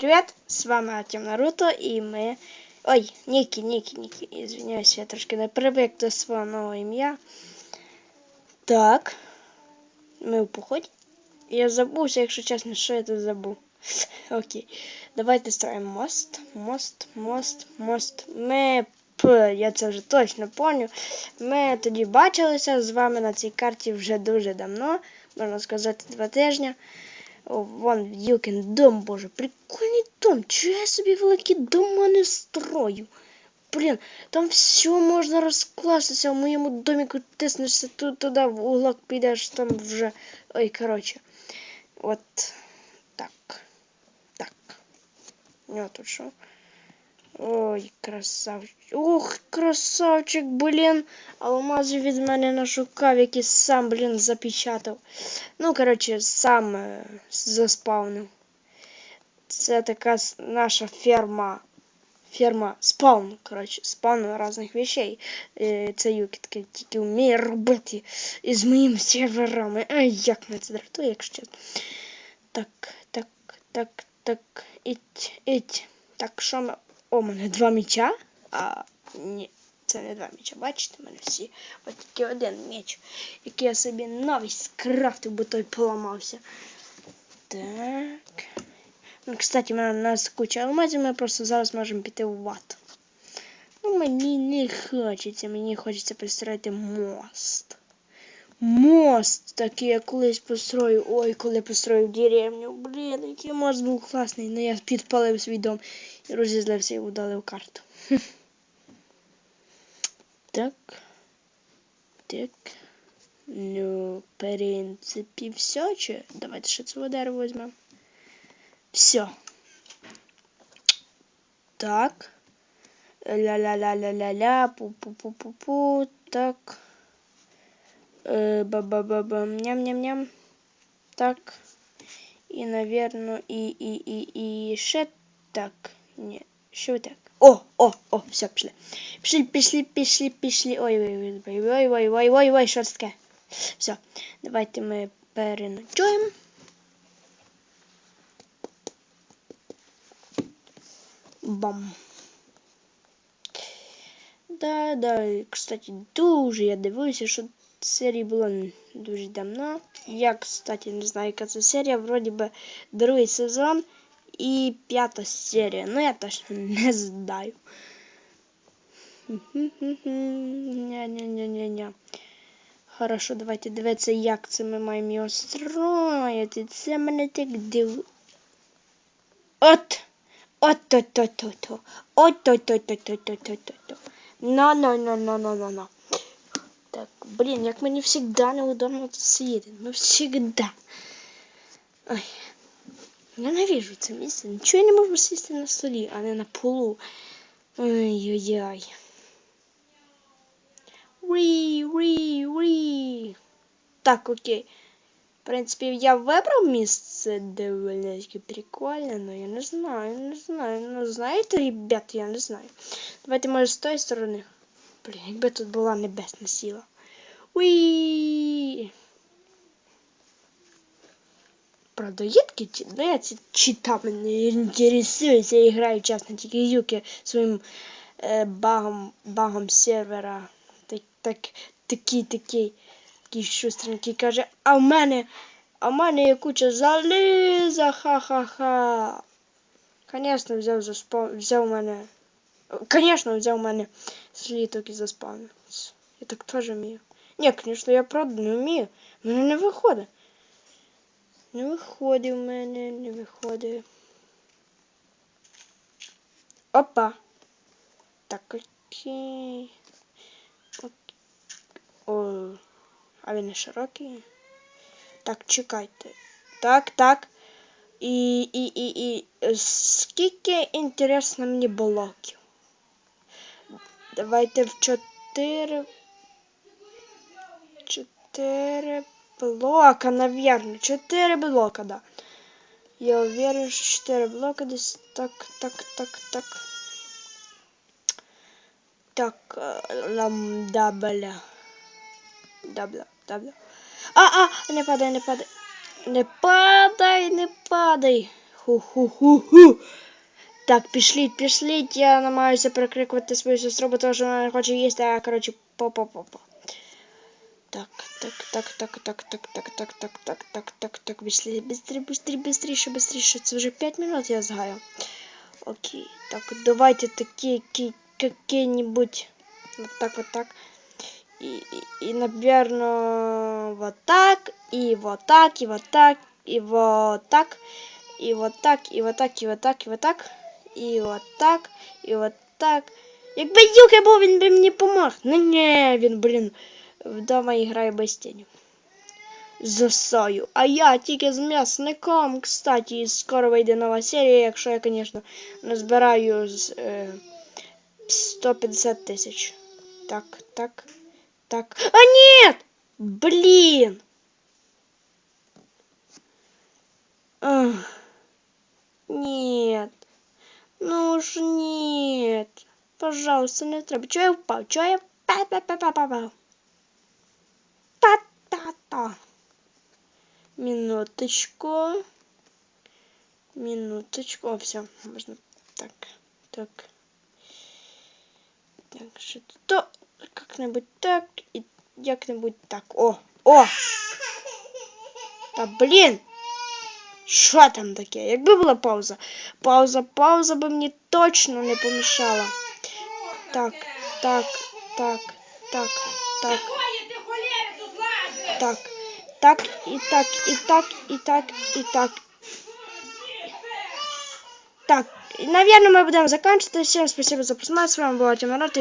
Привет, с вами Артем Наруто и мы... Ой, Ники, Ники, Ники, извиняюсь, я трошки не привик до свого нового ім'я. Так, ми в поході. Я забувся, якщо чесно, що я тут забув. Окей, давайте строїмо мост, мост, мост, мост. Ми, п, я це вже точно пам'ятаю. Ми тоді бачилися з вами на цій карті вже дуже давно, можна сказати, два тижні. Вон Юкін дом, боже, прикольний дом. Чого я собі великий дома не строю? Блін, там все можна розкластися. В моєму доміку тиснешся тут, туди, в углок підеш, там вже. Ой, коротше. От так. Так. Ну, тут що? Ой, красавчик. Ух, красавчик, блін. Алмазів від мене нашукав, який сам, блін, запечатав. Ну, коротше, сам е, заспавнив. Це така наша ферма. Ферма спаун, коротше, спаун різних вещей. Е, Це Юкітки тільки вміє робити із моїми серверами. Ай, як мене це дратує, якщо. Так, так, так, так, іть, іть. Так, що ми. О, у мене два меча. А, ні, це не два меча. Бачите, у мене всі. От тільки один меч, який я собі новий скрафтив, бо той поламався. Так. Ну, кстати, у нас куча алмазів, ми просто зараз можемо піти в ват. Ну, мені не хочеться, мені хочеться построїти мост. Мост, такий я колись построю. Ой, коли построю деревню. Блін, який мост був класний. Ну я підпалив свій дом і розізлився і удалив карту. Так. Так. Ну, в принципі, все. Чи... Давайте ще цього дерева візьмемо. Все. Так. Ля-ля-ля-ля-ля-ля. Пу-пу-пу-пу-пу. Так. Э, ба ба ба ба Ням-ням-ням. Так. І, наверное, і і, і, і ще так. Ні, ще так. О, о, о, все, пішли. Пішли, пішли, пішли, пішли. Ой-ой-ой-ой-ой-ой-ой-ой, шорстке. Все, давайте ми переночуємо. Бам. Да, да, кстати, дуже я дивуюся, що серії було дуже давно. Я, кстати, не знаю, яка це серія. Вроді би другий сезон і п'ята серія. Ну, я точно не знаю. Ня-ня-ня-ня-ня. Хорошо, давайте дивитися, як це ми маємо його строїти. Це мене так див. От! От-то-то-то-то. От-то-то-то-то-то-то-то. На, на, на, на, на, на, на. Так, блин, як мені всегда неудобно тут сидіти. Ну, всегда. Ой. Ненавижу це місце. Нічого я не можу сісти на столі, а не на полу. Ой-ой-ой. Уі, уі, уі. Так, окей. В принципі, я вибрав місце доволі прикольне, але я не знаю, не знаю. Ну, знаєте, ребят, я не знаю. Давайте, може, з тої сторони. Блін, якби тут була небесна сила. Уі! Правда, є такі чи- ну, я ці читами не інтересуюся, я тільки юки своїм е, багом, багом сервера. Так, так, такий, такий, такий шустренький каже, а в мене, а в мене є куча заліза, ха-ха-ха. Конечно, взяв за спа- взяв мене. Конечно, взяв мене сліток і заспавнився. Я так теж вмію. Ні, звісно, я правда не вмію. В мене не виходить. Не виходить в мене, не виходить. Опа. Так, окей. Ок. О, а він не широкий. Так, чекайте. Так, так. І, і, і, і е, скільки інтересно мені блоків? Давайте в чотири. Чотири блока, наверное. Чотири блока, да. Я уверен, що чотири блока десь так, так, так, так. Так, е, ламдабля. Дабля, дабля. А, а, не падай, не падай. Не падай, не падай. Ху-ху-ху-ху. Так, пішліть, пішліть. Я намагаюся перекрикувати свою сестру, бо тому що вона не хоче їсти, а коротше, по-по-по-по. Так, так, так, так, так, так, так, так, так, так, так, так, так, быстрее, быстрее, быстрее, быстрее, быстрее. Це вже 5 минут я згаю. Окей, так, давайте такие, ки- какие-нибудь, вот так, вот так. И, и, и, наверное, вот так, и вот так, и вот так, и вот так, и вот так, и вот так, и вот так, и вот так, і вот так, І так. Якби Юка був, він би мені помог. Ну ні, він, блін, вдома грає без тіні. Засаю. А я тільки з м'ясником, кстати, і скоро вийде нова серія, якщо я, звісно, назбираю е, 150 тисяч. Так, так, так. А ні! Блін! Ах. Ну ж нет. Пожалуйста, не треба. Чого я впав? Чого я па-па-па-па-па? Та-та-та. Минуточку. Минуточку. О, все. Можно так. Так. Так, що тут? То как-нибудь так і як-нибудь так. О! О! Та блін! Що там таке? Якби була пауза. Пауза, пауза би мені точно не помішала. Так, так, так, так, так, Ой, ти холєра тут лазиш! так, так, і так, і так, і так, і так. Так, і, наверное, мы будем заканчивать. Всем спасибо за просмотр. С вами была Тимарат.